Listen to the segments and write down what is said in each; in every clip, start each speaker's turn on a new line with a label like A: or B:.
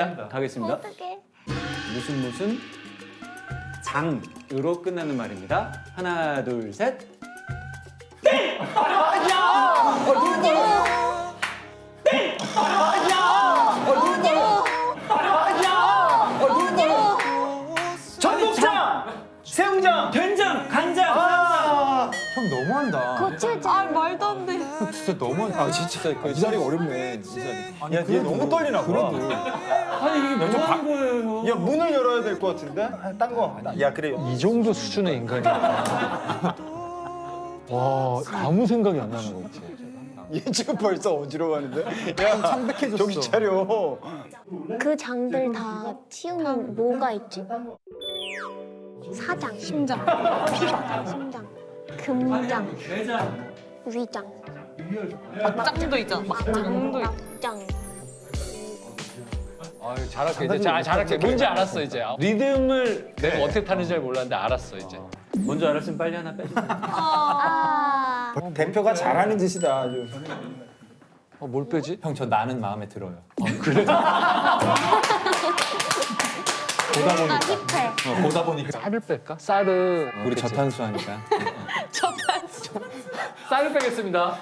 A: 자, 가겠습니다.
B: 어떡해.
A: 무슨 무슨 장으로 끝나는 말입니다. 하나, 둘, 셋.
C: 전복장! 새우장!
A: 된장, 간장,
C: 아,
D: 형 너무한다.
B: 고추장.
E: 아 말도 안 돼.
D: 진짜 너무한다. 아 진짜 이 자리가 어렵네. 이 자리. 아니,
C: 야, 얘 너무 떨리나 봐.
A: 아니 이게 뭐 하는 거예요?
C: 야, 문을 열어야 될 것 같은데? 아, 딴 거. 야, 그래.
D: 이 정도 수준의 인간이야. 와 아무 생각이 안 나는 거 있지.
C: 얘 지금 벌써 어지러워하는데? 야,
D: 창백해졌어.
C: 정신 차려.
B: 그 장들 다 치우면 뭐가 있지? 사장,
E: 심장.
B: 피장, 심장, 금장,
A: 내장.
B: 위장,
E: 막장도 있잖아. 막장도 있.
B: 막장.
F: 아유, 잘할게 이제 잘 잘할게 뭔지 알았어 이제 리듬을 내가 어떻게 타는지 잘 몰랐는데 알았어 이제
A: 뭔지 알았으면 빨리 하나 빼주세요.
B: 아,
C: 대표가 잘하는 짓이다, 아주.
F: 어, 뭘 빼지?
D: 형 저 나는 마음에 들어요.
B: 뭔가 힙해.
D: 어, 보다 보니까
F: 쌀을 뺄까? 쌀을
D: 우리 저탄수 하니까.
F: 쌀을 빼겠습니다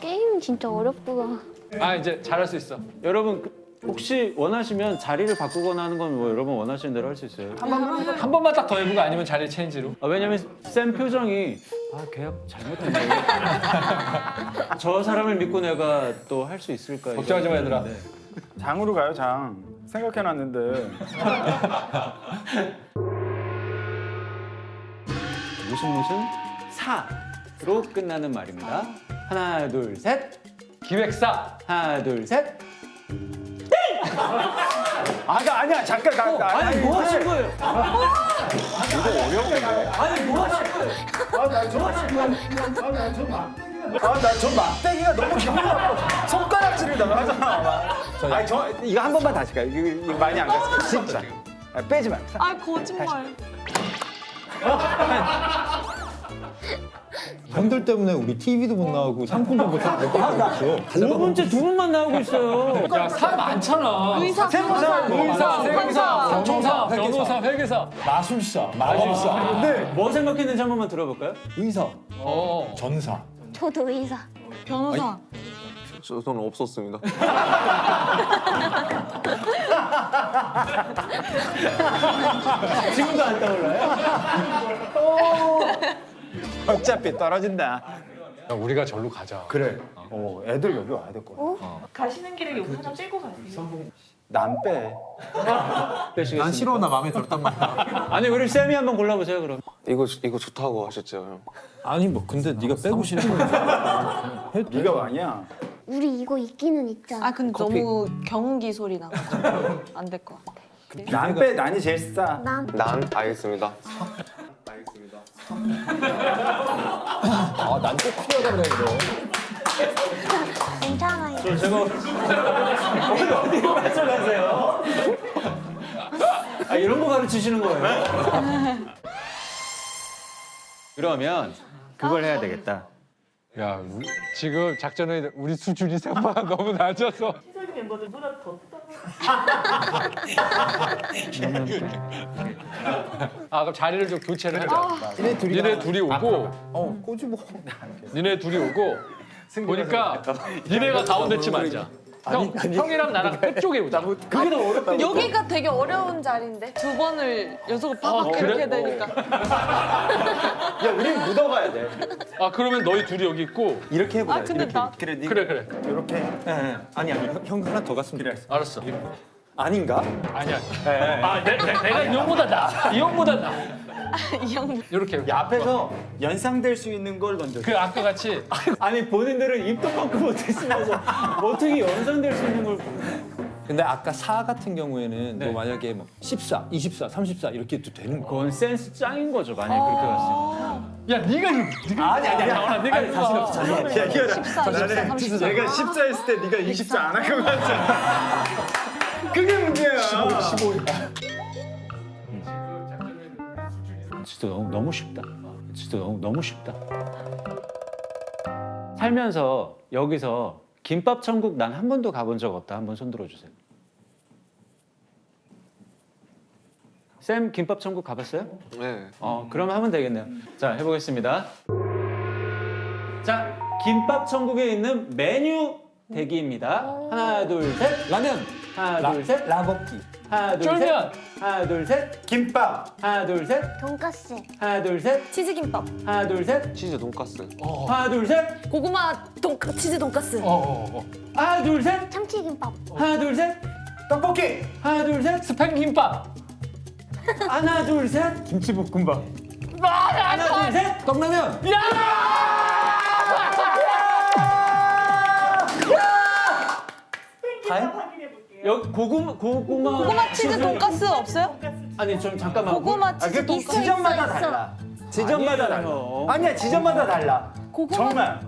B: 게임 진짜 어렵구나.
F: 아 이제 잘할 수 있어
A: 여러분 그- 혹시 원하시면 자리를 바꾸거나 하는 건 뭐 여러분 원하시는 대로 할 수 있어요.
F: 한 번만 딱 더 해보고 아니면 자리 체인지로
A: 아, 왜냐면 쌤 표정이 아 계약 잘못했네. 저 사람을 믿고 내가 또 할 수 있을까?
F: 걱정하지 마, 얘들아.
A: 네.
C: 장으로 가요, 장. 생각해놨는데.
A: 무슨 무슨 사로 끝나는 말입니다. 하나 둘 셋.
F: 기획사
A: 하나 둘 셋.
C: 아, 나 아니야. 잠깐, 나. 나
A: 아니 뭐 하신 거예요?
C: 아, 나저 막대기가 너무 기분 나빠. 손가락질을 나 하잖아. 아니, 저, 이거 한 번만 다시 가. 이거, 이거 많이 안 갔어. 진짜. 아, 빼지 마.
E: 아 거짓말.
D: 형들 때문에 우리 TV도 못 나오고 상품도 못 사고 있어.
A: 두 번째 두 분만 나오고 있어요.
F: 야사 많잖아
E: 의사,
C: 세무사,
F: 의사, 세무사, 경조사,
D: 회계사.
F: 변호사, 회계사
D: 마술사, 마술사,
C: 네.
A: 뭐 생각했는지 한 번만 들어볼까요?
D: 의사,
F: 어
D: 전사.
B: 저도 의사.
E: 변호사.
G: 저, 저는 없었습니다.
A: 지금도 안 떠올라요?
C: 어차피 떨어진다.
F: 야, 우리가 절로 가자
C: 그래. 어, 애들 여기 와야 될 거야.
E: 가시는 길에 이거 하나 빼고 가요.
C: 난 빼.
D: 난 싫어 나 마음에 들었단 말이야.
A: 아니 우리 쌤이 한번 골라보세요 그럼.
G: 이거 이거 좋다고 하셨죠, 형.
D: 아니 뭐 근데 네가 빼고 싶은 거
C: 네가 왕이야.
B: 우리 이거 있기는 있잖아.
E: 아 근데 너무 경기 소리 나가지고 안될 것 같아.
C: 난 빼. 난이 제일 싸.
B: 난
G: 난 알겠습니다. 알겠습니다.
D: 아난 꼭 필요하다 그래 이거.
B: 괜찮아요.
A: 저 제가 어디 어디로 맞춰가세요? 아 이런 거 가르치시는 거예요? 그러면 그걸 해야 되겠다.
F: 야 지금 작전에 우리 수준이 생각보다 너무 낮아서 아 그럼 자리를 좀 교체를 하자
D: 얘네 둘이
F: 니네 둘이 오고.
D: 어 꼬집어.
F: 니네 둘이 오고. 보니까 니네가 가운데 침 앉아 형, 형이랑 나랑 끝쪽에 오자
A: 그게 더 어렵다.
E: 여기가 되게 어려운 자리인데 두 번을 연속으로 팍
F: 아, 그래?
E: 이렇게 되니까.
C: 야, 우린 묻어가야 돼.
F: 아 그러면 너희 둘이 여기 있고
C: 이렇게 해보자.
E: 아, 근데
C: 이렇게.
E: 나-
C: 그래, 네.
F: 그래 그래
C: 이렇게.
D: 예, 아니 아니 형, 형 하나 더 갔으면
C: 그래.
D: 좋겠어.
F: 알았어
C: 아닌가?
F: 아니야 아 내, 내, 내가 이 형보다 나 이 형보다 나
E: 이 형.
F: 이렇게
C: 야, 앞에서 연상될 수 있는 걸 먼저.
F: 그 아까 같이
A: 아니 본인들은 입도 뻥크 못했으면서 어떻게 연상될 수 있는 걸?
D: 근데 아까 4 같은 경우에는
A: 네.
D: 뭐 만약에 뭐 14, 24, 34 이렇게 도 되는 거야.
A: 그건 센스 짱인 거죠 만약 에 그렇게 갔으면.
F: 야 네가 이거 네가 아니 아니 아니 네가
D: 자신 없어, 자신 없어.
C: 야, 이거
E: 14, 24, 34.
C: 내가 14 했을 때 네가 24안한것 같잖아. 그게 문제야. 15,
A: 진짜 너무 너무 쉽다. 진짜 너무 너무 쉽다. 살면서 여기서 김밥 천국 난 한 번도 가본 적 없다. 한번 손 들어주세요. 쌤 김밥 천국 가봤어요?
G: 네.
A: 어, 그럼 하면 되겠네요. 자, 해보겠습니다. 자, 김밥 천국에 있는 메뉴 대기입니다. 하나, 둘, 셋.
C: 라면,
A: 하나, 둘, 셋.
C: 라볶이,
A: 하나, 둘,
F: 쫄면.
A: 셋. 하나, 둘, 셋.
C: 김밥,
A: 하나, 둘, 셋.
B: 돈가스.
A: 하나, 둘, 셋.
E: 치즈김밥.
A: 하나, 둘, 셋.
G: 치즈 돈가스.
A: 하나, 둘, 셋.
E: 고구마 돈 치즈 돈가스.
F: 어, 어, 어.
A: 하나, 둘, 셋.
B: 참치김밥.
A: 하나, 둘, 셋.
C: 떡볶이,
A: 하나, 둘, 셋.
F: 스팸 김밥.
A: 하나, 둘, 셋.
C: 김치볶음밥,
A: 하나, 둘, 셋.
C: 떡라면.
A: 여기 고구마 고구마
E: 고구마 치즈 돈가스 없어요?
A: 아니 좀 잠깐만
E: 고구마 치즈
C: 아, 또
E: 돈가스.
C: 지점마다
B: 있어,
C: 달라. 지점마다 달라.
A: 아니에요.
C: 아니야, 지점마다 달라.
E: 고구마
C: 정말.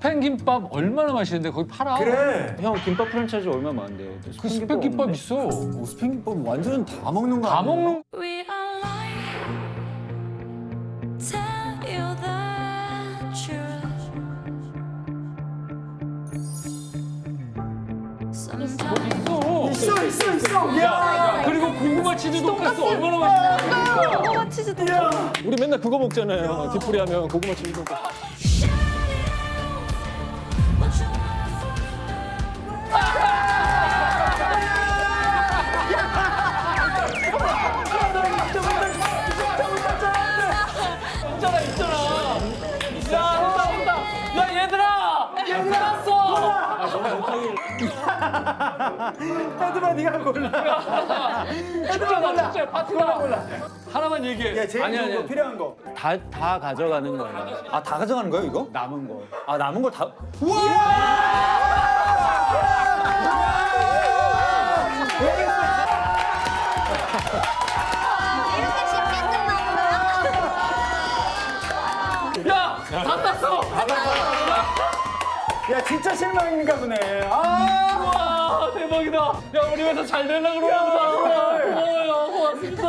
F: 스팸 김밥 얼마나 맛있는데 거기 팔아.
C: 그래.
A: 형 김밥 프랜차이즈 얼마 많은데
F: 그 스팸 김밥? 있어.
C: 오, 스팸 김밥 완전 다 먹는 거
F: 다
C: 아니야?
F: 먹는
H: We
C: 야.
F: 그리고 고구마 치즈 돈가스 얼마나 맛있어.
E: 고구마 치즈 돈가스.
D: 우리 맨날 그거 먹잖아요. 뒷풀이 하면 고구마 치즈 돈가스.
C: 헤드만 네가 골라.
F: 축하다 진짜 파트가. 하나만 얘기해.
C: 야, 제일
A: 아니,
C: 좋은
A: 아니.
C: 거 필요한 거.
A: 다, 다 가져가는 거예요
C: 아, 다 가져가는 거예요, 이거?
A: 남은 거
C: 아, 남은 걸 다.
B: 이렇게 쉽게 끝나는 거야?
F: 야 다 땄어.
C: 야, 진짜 실망인가 보네. 아!
F: 와 대박이다. 야 우리 회사 잘 되려고 그러나 보다. 고마워요. 고맙습니다.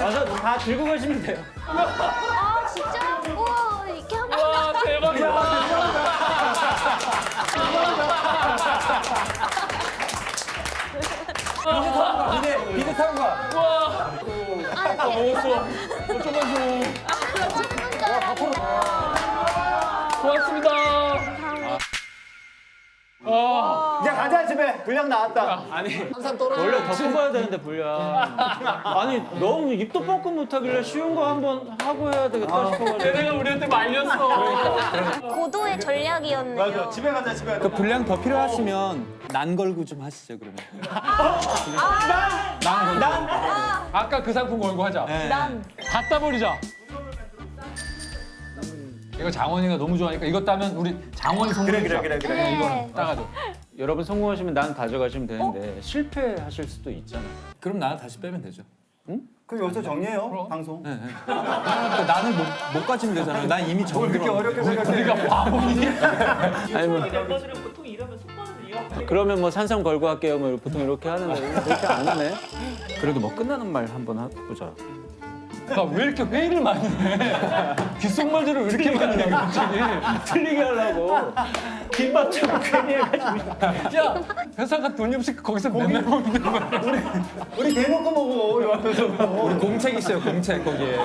A: 와서 다 들고 가시면 돼요
B: 아 진짜? 우와 이렇게
F: 와 대박이다.
C: 가.
F: 와. 아아
B: 이렇게
F: 먹었어. 어, 좀만 줘.
B: 찍는 줄 알았어.
F: 고맙습니다.
C: 집에. 분량 나왔다.
A: 아니 원래 더 뽑아야 되는데 분량 아니 너무 입도 뻥끗 못하길래 쉬운 거 한번 하고 해야 되겠다 싶어가지고
F: 얘네가 우리한테 말렸어.
B: 고도의 전략이었네요.
C: 맞아, 집에 가자, 집에 가자.
I: 그 분량 더 필요하시면 난 걸고 좀 하시죠 그러면.
F: 아까 그 상품 걸고 하자.
E: 난
F: 갖다 버리자. 이거 장원이가 너무 좋아하니까 이거 따면 우리 장원이 선물
C: 그래, 그래, 그래, 그래.
B: 네.
F: 따가죠.
A: 여러분 성공하시면 난 가져가시면 되는데 실패하실 수도 있잖아요
I: 그럼 나는 다시 빼면 되죠.
C: 그럼 여기서 정리해요, 방송.
I: 네, 네. 그러니까 나는 못, 못 가지면 되잖아요. 난 이미
C: 뭘 그렇게. 어렵게 생각해.
F: 우리가 바보니?
A: 아니 뭐 그러면 뭐 산삼 걸고 할게요 뭐 보통 이렇게 하는데 그렇게 안 하네 그래도 뭐 끝나는 말 한번 해보자
F: 그러니까 왜 이렇게 회의를 많이 해? 귓속말들을 왜 이렇게 많이 해 갑자기?
A: 틀리게 하려고 김밥 좀 괜히 해가지고
F: 야 회사가 돈이 없으니까 거기서 맨날 먹는 거야.
C: 우리 대놓고 먹어, 이 앞에서.
I: 우리 공책 있어요 공책 거기에.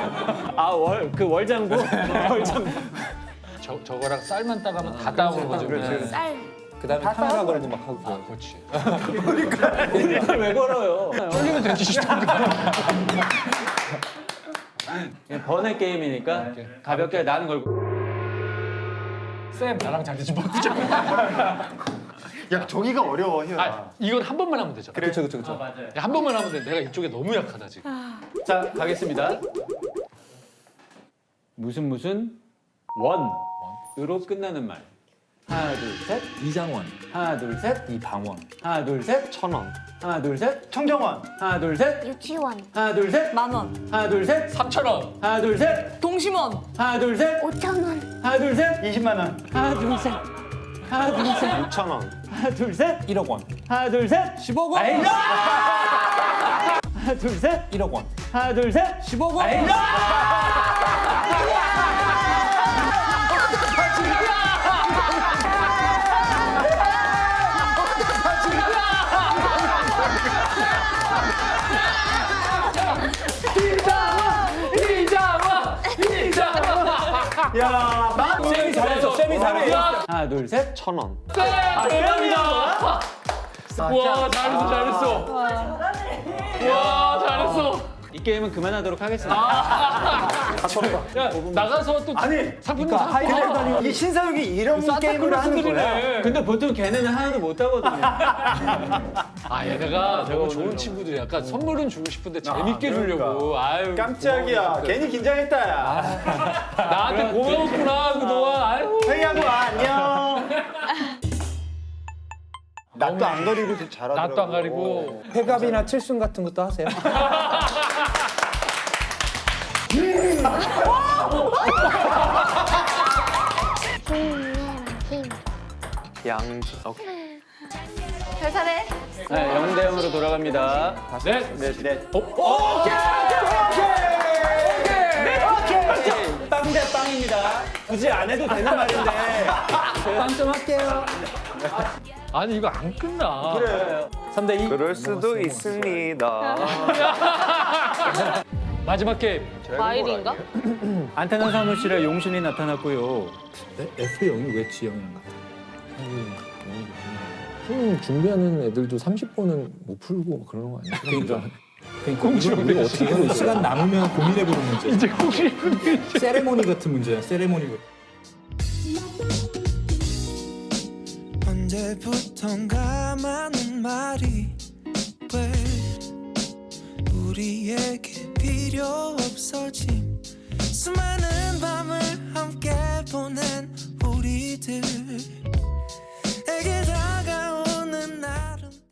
A: 아월 그 월장부 월장부
F: 저 저거랑 쌀만 따가면 다 따오는 거죠. 네.
E: 쌀.
I: 그다음에 카메라 걸고 막 하고.
F: 아 그렇지.
A: 이걸 왜 걸어요
F: 쫄리면 되지.
A: 그냥 번외 게임이니까 가볍게 나는 걸고
F: 쌤 나랑 자리 좀 바꾸자.
C: 야, 저기가 어려워, 희연아.
F: 아 이건 한 번만 하면 되잖아.
I: 그렇죠 그렇죠 그렇죠.
A: 맞아요
F: 한 번만 하면 돼. 내가 이쪽에 너무 약하다 지금.
A: 자 가겠습니다 무슨 무슨 원으로 끝나는 말 하나 둘셋
I: 이장원,
A: 하나 둘셋
I: 이방원,
A: 하나 둘셋
G: 천 원.
A: 하나 둘셋
C: 청정원.
A: 하나 둘셋
B: 유치원
A: 하나 둘셋
E: 만 원.
A: 하나 둘셋
F: 3천 원.
A: 하나 둘셋
E: 동심원.
A: 하나 둘셋
B: 5천 원.
A: 하나 둘셋
C: 20만 원.
A: 하나 둘셋 하나 둘셋
G: 6천 원.
A: 하나 둘셋
I: 1억 원,
A: 하나 둘셋
I: 10억 원,
A: 아이 하나 둘셋
I: 1억 원,
A: 하나 둘셋
I: 10억 원.
A: 아이
C: 야, 쌤이 잘했어. 쌤이 잘했어.
A: 하나 둘 셋.
G: 천 원.
F: 대박이다. 와 잘했어 잘했어. 와 잘했어.
A: 이 게임은 그만하도록 하겠습니다.
F: 야 나가서 또
C: 아니,
F: 상품도
C: 그러니까
F: 사고.
C: 하이라이트 아니고 이 신사역이 이런 게임을 하는 거야.
A: 근데 보통 걔네는 하나도 못 하거든요.
F: 아 얘네가 너무 좋은 친구들이 약간 선물은 주고 싶은데 재밌게 주려고. 아유
C: 깜짝이야. 괜히 긴장했다, 야.
F: 나한테 고마웠구나 그동안. 아유.
C: 회의하고 와, 안녕. 낯도 안 가리고 되게 잘하더라고.
F: 낯도 안 가리고.
I: 회갑이나 칠순 같은 것도 하세요?
B: 힘.
G: 양지. 오케이.
E: 별사네.
A: 네, 0대 0으로 돌아갑니다.
F: 네.
C: 네, 네.
A: 빵대 빵입니다. 굳이 안 해도 되는 말인데. 빵좀 할게요.
F: 아니 이거 안 끝나.
C: 그래.
I: 3대 2.
G: 그럴 수도 있습니다.
F: 마지막 게임.
E: 마일인가?
A: 안테나 사무실에 용신이 나타났고요.
D: F 영이 왜 G형인가? 음, 준비하는 애들도 30번은 못 풀고 막 그러는 거 아니야? 그러니까. 그러니까 이걸 우리가 어떻게 되지? 시간 남으면 고민해보는 문제.
F: 이제 혹시
D: 세레모니 같은 문제야. 세레모니.
H: 언제부턴가 많은 말이 왜 우리에게 필요 없어진 수많은 밤을 함께 보낸 우리들에게 다가온